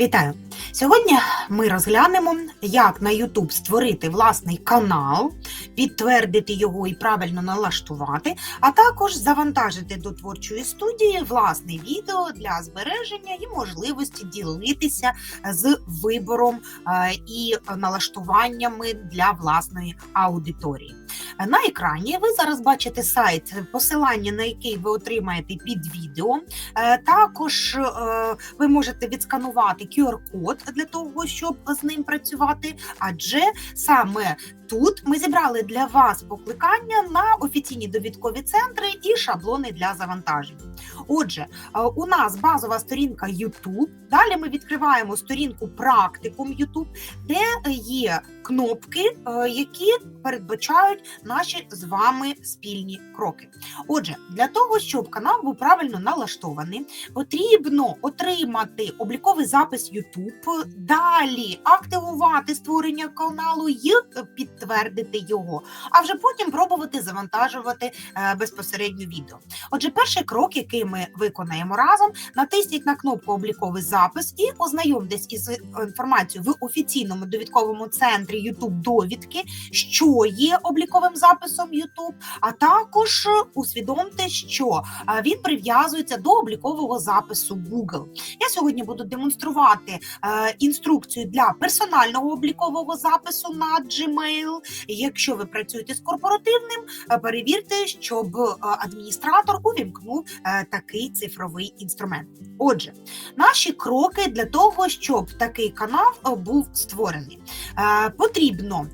Вітаю! Сьогодні ми розглянемо, як на YouTube створити власний канал, підтвердити його і правильно налаштувати, а також завантажити до творчої студії власне відео для збереження і можливості ділитися з вибором е, і налаштуваннями для власної аудиторії. На екрані ви зараз бачите сайт, посилання на який ви отримаєте під відео. Е, Також е, ви можете відсканувати QR-код для того, щоб з ним працювати, адже саме тут ми зібрали для вас покликання на офіційні довідкові центри і шаблони для завантаження. Отже, е, у нас базова сторінка YouTube. Далі ми відкриваємо сторінку практикум YouTube, де є кнопки, е, які передбачають наші з вами спільні кроки. Отже, для того, щоб канал був правильно налаштований, потрібно отримати обліковий запис YouTube, далі активувати створення каналу і підтвердити його, а вже потім пробувати завантажувати е, безпосередньо відео. Отже, перший крок, який ми виконаємо разом, натисніть на кнопку обліковий запис і ознайомтесь із інформацією в офіційному довідковому центрі YouTube довідки, що є обліковим записом YouTube, а також усвідомте, що е, він прив'язується до облікового запису Google. Я сьогодні буду демонструвати е, інструкцію для персонального облікового запису на Gmail. Якщо ви працюєте з корпоративним, е, перевірте, щоб е, адміністратор увімкнув е, такий цифровий інструмент. Отже, наші кроки для того, щоб такий канал був створений. Потрібно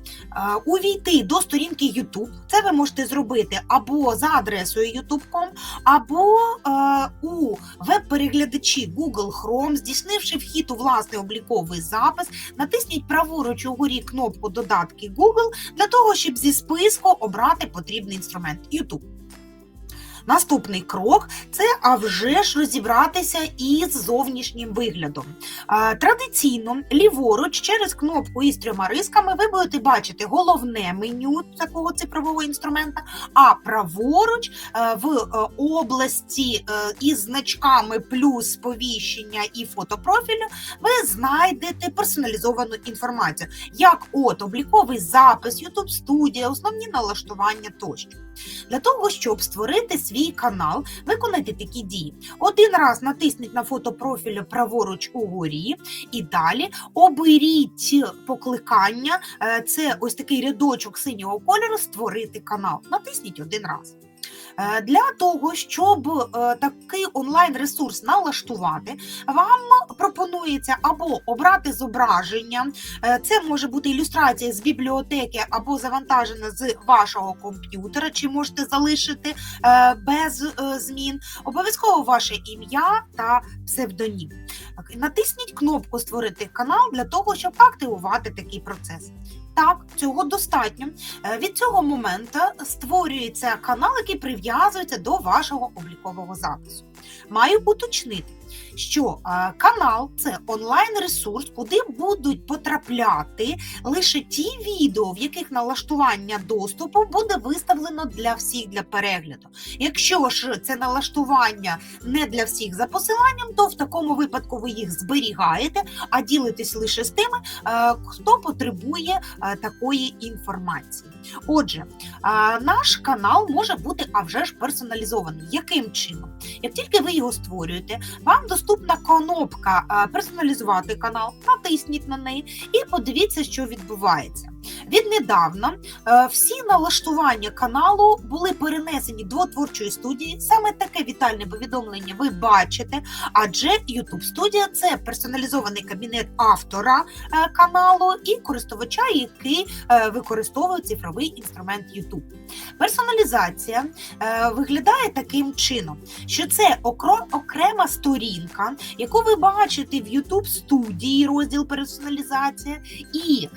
увійти до сторінки YouTube. Це ви можете зробити або за адресою youtube.com, або у веб-переглядачі Google Chrome, здійснивши вхід у власний обліковий запис, натисніть праворуч угорі кнопку додатки Google для того, щоб зі списку обрати потрібний інструмент YouTube. Наступний крок це а вже ж розібратися із зовнішнім виглядом. Традиційно ліворуч через кнопку із трьома рисками ви будете бачити головне меню такого цифрового інструмента, а праворуч е, в е, області е, із значками плюс сповіщення і фотопрофілю ви знайдете персоналізовану інформацію, як от обліковий запис, YouTube студія, основні налаштування тощо. Для того, щоб створити свій канал, виконайте такі дії. Один раз натисніть на фото профіля праворуч угорі, і далі оберіть покликання. е, Це ось такий рядочок синього кольору Створити канал. Натисніть один раз. Е, Для того, щоб е, такий онлайн-ресурс налаштувати, вам пропонується або обрати зображення, е, це може бути ілюстрація з бібліотеки або завантажена з вашого комп'ютера, чи можете залишити без змін. Обов'язково ваше ім'я та псевдонім. Натисніть кнопку Створити канал для того, щоб активувати такий процес. Так, цього достатньо. Е, Від цього моменту створюється канал, який прив'язується до вашого облікового запису. Маю уточнити, що канал це онлайн-ресурс, куди будуть потрапляти лише ті відео, в яких налаштування доступу буде виставлено для всіх для перегляду. Якщо ж це налаштування не для всіх за посиланням, то в такому випадку ви їх зберігаєте, а ділитесь лише з тими, хто потребує такої інформації. Отже, наш канал може бути а вже ж персоналізований. Яким чином? Як тільки ви його створюєте, вам доступна кнопка е, персоналізувати канал, натисніть на неї і подивіться, що відбувається. Віднедавна е, всі налаштування каналу були перенесені до творчої студії. Саме таке вітальне повідомлення ви бачите, адже YouTube студія це персоналізований кабінет автора е, каналу і користувача, який е, використовує цифровий інструмент YouTube. Персоналізація виглядає таким чином, що це окрема сторінка, яку ви бачите в YouTube студії, розділ персоналізація. І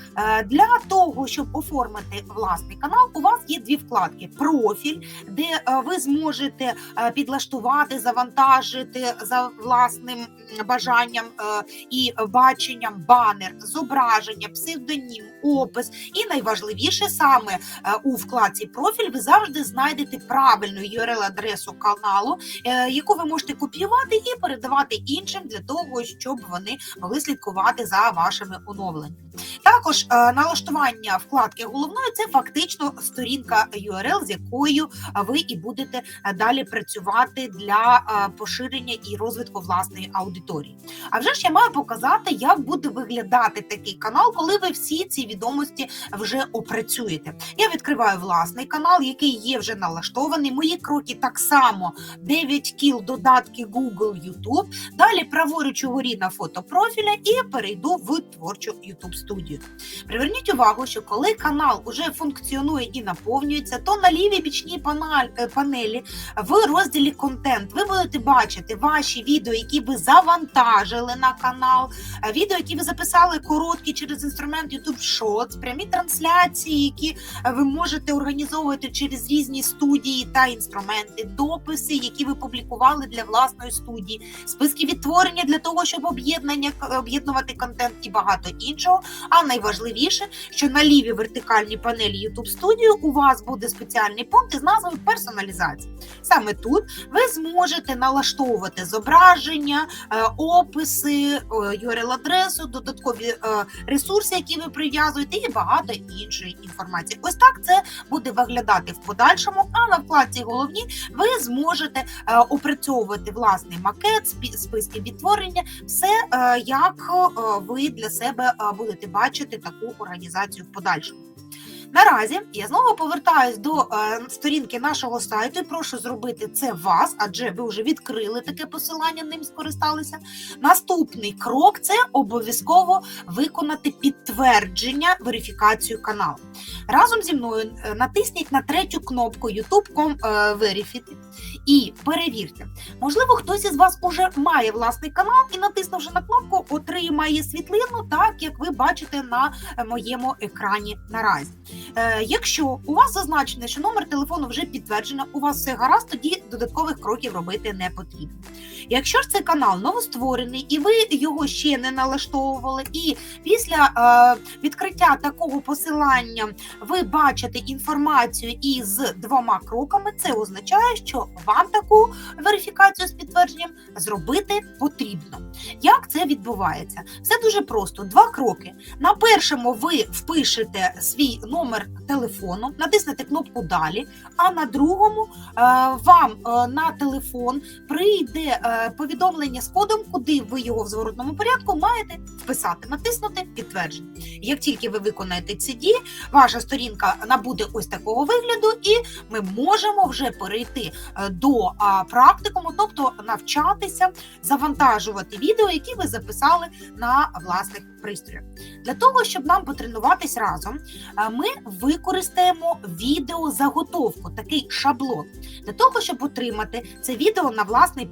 для того, щоб оформити власний канал, у вас є дві вкладки: профіль, де е, ви зможете е, підлаштувати, завантажити за власним бажанням е, і баченням банер, зображення, псевдонім, опис. І найважливіше саме у вкладці профіль ви завжди знайдете правильну URL-адресу каналу, е, яку ви можете копіювати і передавати іншим для того, щоб вони могли слідкувати за вашими оновленнями. Також е, налаштування вкладки головної це фактично сторінка URL, з якою е, ви і будете е, далі працювати для поширення і розвитку власної аудиторії. А вже ж я маю показати, як буде виглядати такий канал, коли ви всі ці відомості вже опрацюєте. Я відкриваю власний канал, який є вже налаштований. Мої кроки так само 9 кіл додатки Google, YouTube. Далі праворуч угорі на фото профіля і перейду в творчу YouTube студію. Приверніть увагу, що коли канал уже функціонує і наповнюється, то на лівій бічній е, панелі в розділі контент ви будете бачити ваші відео, які ви завантажили на канал, е, відео, які ви записали короткі через інструмент YouTube Shorts, прямі трансляції, які е, ви можете організовувати через різні студії та інструменти, дописи, які ви публікували для власної студії, списки відтворення для того, щоб об'єднання об'єднувати контент і багато іншого. А найважливіше, що на лівій вертикальній панелі YouTube Studio у вас буде спеціальний пункт із назвою персоналізація. Саме тут ви зможете налаштовувати зображення, е, описи, е, URL-адресу, додаткові е, ресурси, які ви прив'язуєте, і багато іншої інформації. Ось так це буде виглядати в подальшому. А на вкладці головні ви зможете опрацьовувати власний макет, списки відтворення, все як ви для себе е, будете бачити таку організацію в подальшому. Наразі я знову повертаюсь до е, сторінки нашого сайту і прошу зробити це вас, адже ви вже відкрили таке посилання, ним скористалися. Наступний крок це обов'язково виконати підтвердження верифікацію каналу. Разом зі мною е, натисніть на третю кнопку YouTube.com е, Verify і перевірте. Можливо, хтось із вас уже має власний канал і, натиснувши на кнопку, отримає світлину, так як ви бачите на моєму екрані наразі. Е, якщо у вас зазначено, що номер телефону вже підтверджено, у вас все гаразд, тоді додаткових кроків робити не потрібно. Якщо ж цей канал новостворений і ви його ще не налаштовували, і після е, відкриття такого посилання ви бачите інформацію із двома кроками, це означає, що вам таку верифікацію з підтвердженням зробити потрібно. Як це відбувається? Все дуже просто: два кроки. На першому ви впишете свій номер телефону, натиснете кнопку Далі, а на другому е, вам е, на телефон прийде е, повідомлення з кодом, куди ви його в зворотному порядку маєте вписати, натиснути підтвердження. Як тільки ви виконаєте ці дії, ваша сторінка набуде ось такого вигляду, і ми можемо вже перейти до практикуму, тобто навчатися завантажувати відео, які ви записали на власних пристроях. Для того, щоб нам потренуватись разом, ми використаємо відеозаготовку, такий шаблон. Для того, щоб отримати це відео на власний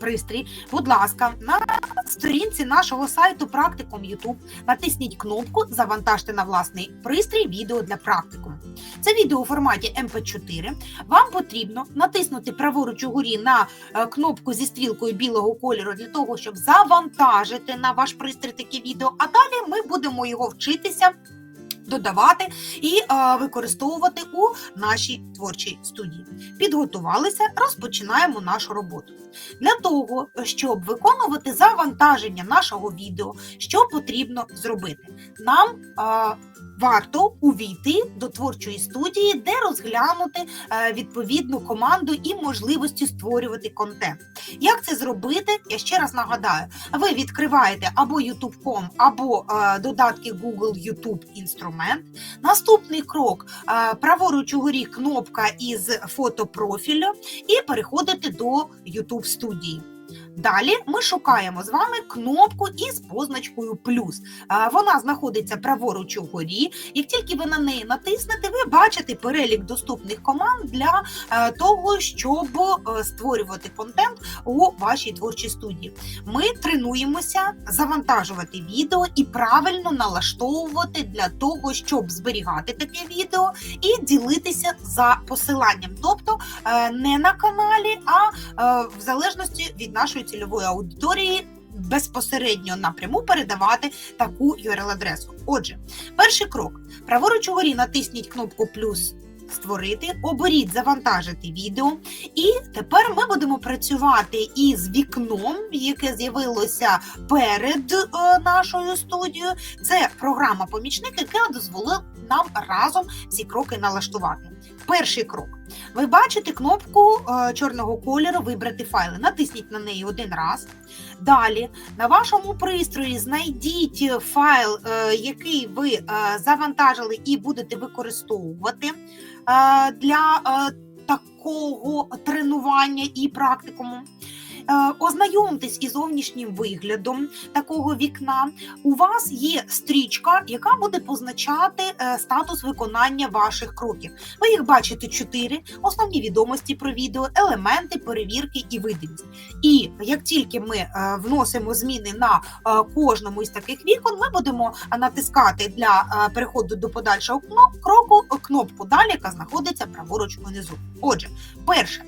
пристрій, будь ласка, на сторінці нашого сайту Практикум YouTube натисніть кнопку Завантажте на власний пристрій відео для практикуму. Це відео у форматі MP4. Вам потрібно натиснути праворуч угорі на е, кнопку зі стрілкою білого кольору для того, щоб завантажити на ваш пристрій таке відео. А далі ми будемо його вчитися. Додавати і е, використовувати у нашій творчій студії. Підготувалися, розпочинаємо нашу роботу. Для того, щоб виконувати завантаження нашого відео, що потрібно зробити? Нам е, варто увійти до творчої студії, де розглянути е, відповідну команду і можливості створювати контент. Як це зробити? Я ще раз нагадаю: ви відкриваєте або YouTube.com, або е, додатки Google YouTube інструмент. Наступний крок е, праворуч угорі кнопка із фотопрофілю, і переходите до YouTube студії. Далі ми шукаємо з вами кнопку із позначкою плюс. Е, Вона знаходиться праворуч угорі. Як тільки ви на неї натиснете, ви бачите перелік доступних команд для е, того, щоб е, створювати контент у вашій творчій студії. Ми тренуємося завантажувати відео і правильно налаштовувати для того, щоб зберігати таке відео і ділитися за посиланням, тобто не на каналі, а в залежності від нашої цільової аудиторії безпосередньо напряму передавати таку URL-адресу. Отже, перший крок: праворуч угорі натисніть кнопку плюс. Створити, оберіть завантажити відео, і тепер ми будемо працювати із вікном, яке з'явилося перед е, нашою студією. Це програма-помічник, яка дозволила нам разом ці кроки налаштувати. Перший крок. Ви бачите кнопку е, чорного кольору Вибрати файли. Натисніть на неї один раз. Далі на вашому пристрої знайдіть файл, е, який ви е, завантажили і будете використовувати для такого тренування і практикуму. Е, Ознайомтесь із зовнішнім виглядом такого вікна. У вас є стрічка, яка буде позначати е, статус виконання ваших кроків. Ви їх бачите чотири: основні відомості про відео, елементи, перевірки і видимість. І як тільки ми е, вносимо зміни на кожному із таких вікон, ми будемо натискати для переходу до подальшого кроку кнопку далі, яка знаходиться праворуч внизу. Отже, перше,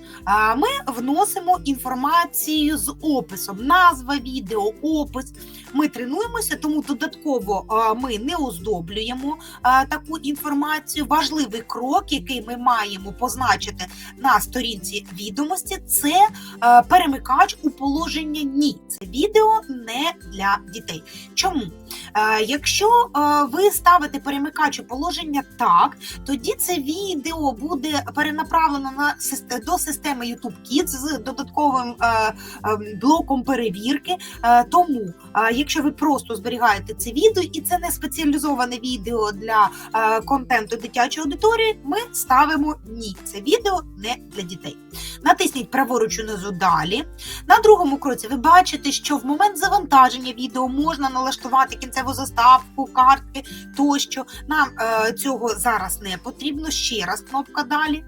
ми вносимо інформацію з описом, назва відео, опис. Ми тренуємося, тому додатково ми не оздоблюємо таку інформацію. Важливий крок, який ми маємо позначити на сторінці відомості, це перемикач у положення ні. Це відео не для дітей. Чому? Якщо ви ставите перемикач у положення так, тоді це відео буде перенаправлено на до системи YouTube Kids з додатковим блоком перевірки. Е, Тому, е, якщо ви просто зберігаєте це відео, і це не спеціалізоване відео для е, контенту дитячої аудиторії, ми ставимо ні. Це відео не для дітей. Натисніть праворуч унизу далі. На другому кроці ви бачите, що в момент завантаження відео можна налаштувати кінцеву заставку, картки тощо. Нам е, цього зараз не потрібно. Ще раз кнопка далі.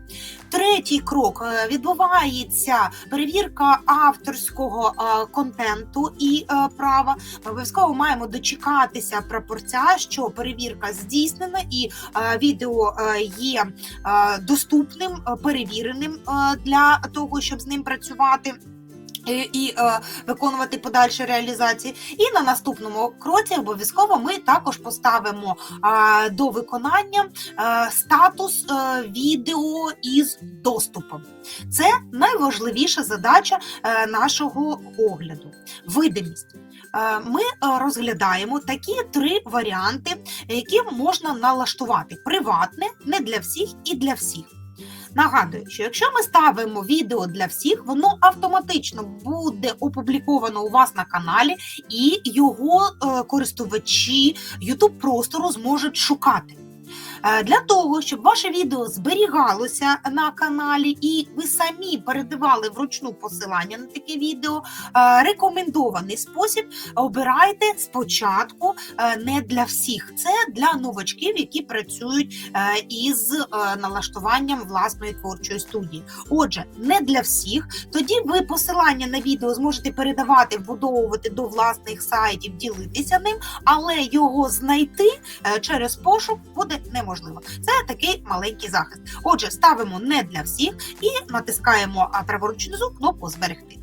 Третій крок е, відбувається перевірка авторського е, контенту і е, права. Ми обов'язково маємо дочекатися прапорця, що перевірка здійснена і е, відео є доступним, перевіреним для того, щоб з ним працювати. І е, виконувати подальші реалізації. І на наступному кроці обов'язково ми також поставимо е, до виконання е, статус е, відео із доступом. Це найважливіша задача е, нашого огляду. Видимість. Е, Ми е, розглядаємо такі три варіанти, які можна налаштувати: приватне, не для всіх і для всіх. Нагадую, що якщо ми ставимо відео для всіх, воно автоматично буде опубліковано у вас на каналі, і його е, користувачі YouTube простору зможуть шукати. Е, Для того, щоб ваше відео зберігалося на каналі і ви самі передавали вручну посилання на таке відео, е, рекомендований спосіб обирайте спочатку е, не для всіх. Це для новачків, які працюють із налаштуванням власної творчої студії. Отже, не для всіх. Тоді ви посилання на відео зможете передавати, вбудовувати до власних сайтів, ділитися ним, але його знайти через пошук буде неможливо. Це такий маленький захист. Отже, ставимо не для всіх і натискаємо а, праворуч внизу кнопку Зберегти.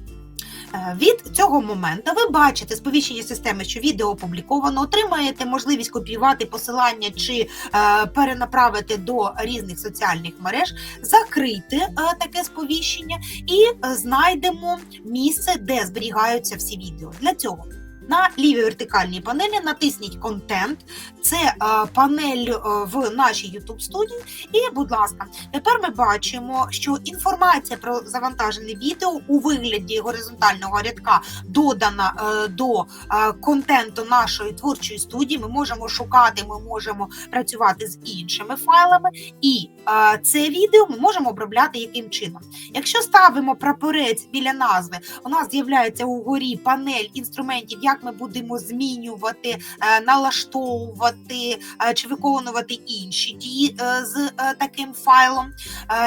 Е, Від цього моменту ви бачите сповіщення системи, що відео опубліковано, отримаєте можливість копіювати посилання чи е, перенаправити до різних соціальних мереж, закрити е, таке сповіщення і е, знайдемо місце, де зберігаються всі відео. Для цього на лівій вертикальній панелі натисніть Контент. Це е, панель е, в нашій YouTube студії. І, будь ласка, тепер ми бачимо, що інформація про завантажене відео у вигляді горизонтального рядка додана е, до е, контенту нашої творчої студії. Ми можемо шукати, ми можемо працювати з іншими файлами, і е, це відео ми можемо обробляти яким чином. Якщо ставимо прапорець біля назви, у нас з'являється угорі панель інструментів, як як ми будемо змінювати, е, налаштовувати е, чи виконувати інші дії е, з таким файлом.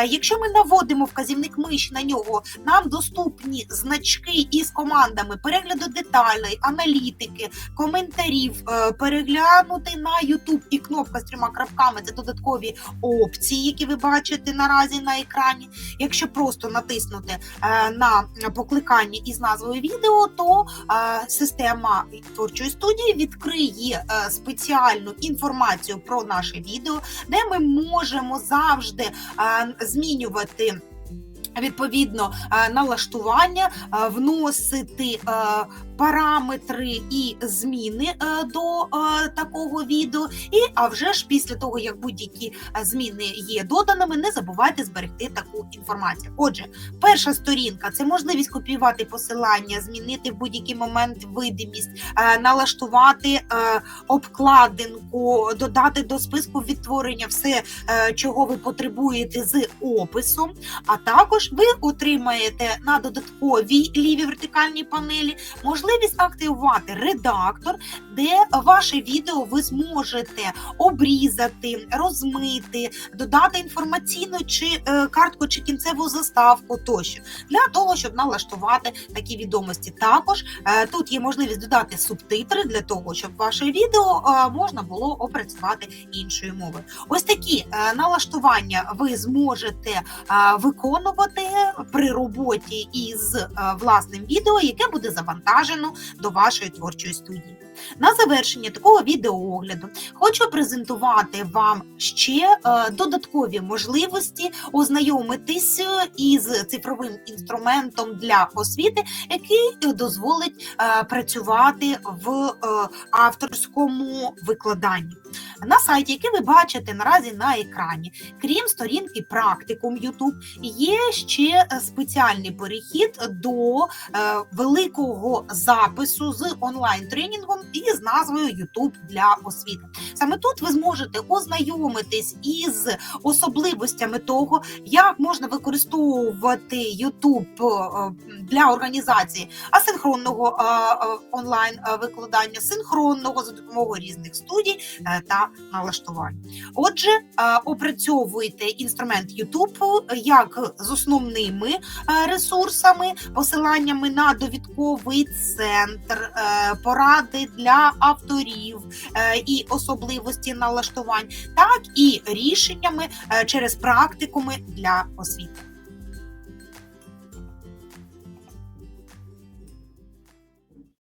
Якщо ми наводимо вказівник миші на нього, нам доступні значки із командами перегляду деталей, аналітики, коментарів, переглянути на YouTube і кнопка з трьома крапками це додаткові опції, які ви бачите наразі на екрані. Якщо просто натиснути на покликання із назвою відео, то е, система творчої студії відкриє е, спеціальну інформацію про наше відео, де ми можемо завжди е, змінювати. Відповідно, е, налаштування, вносити параметри і зміни е, до е, такого відео. І а вже ж після того, як будь-які е, зміни є доданими, не забувайте зберегти таку інформацію. Отже, перша сторінка це можливість копіювати посилання, змінити в будь-який момент видимість, налаштувати обкладинку, додати до списку відтворення все, чого ви потребуєте з описом. А також ви отримаєте на додатковій лівій вертикальній панелі можливість активувати редактор, де ваше відео ви зможете обрізати, розмити, додати інформаційну чи е, картку, чи кінцеву заставку тощо для того, щоб налаштувати такі відомості. Також е, тут є можливість додати субтитри для того, щоб ваше відео е, можна було опрацювати іншою мовою. Ось такі е, налаштування ви зможете е, виконувати при роботі із е, власним відео, яке буде завантажено до вашої творчої студії. На завершення такого відеоогляду хочу презентувати вам ще е, додаткові можливості ознайомитись із цифровим інструментом для освіти, який дозволить е, працювати в е, авторському викладанні. На сайті, який ви бачите наразі на екрані, крім сторінки практикум YouTube, є ще е, спеціальний перехід до е, великого запису з онлайн-тренінгом і з назвою YouTube для освіти. Саме тут ви зможете ознайомитись із особливостями того, як можна використовувати YouTube е, для організації асинхронного е, е, онлайн викладання, синхронного за допомогою різних студій та налаштувань. Отже, опрацьовуйте інструмент YouTube як з основними ресурсами, посиланнями на довідковий центр, поради для авторів е, і особливості налаштувань, так і рішеннями е, через практикуми для освіти.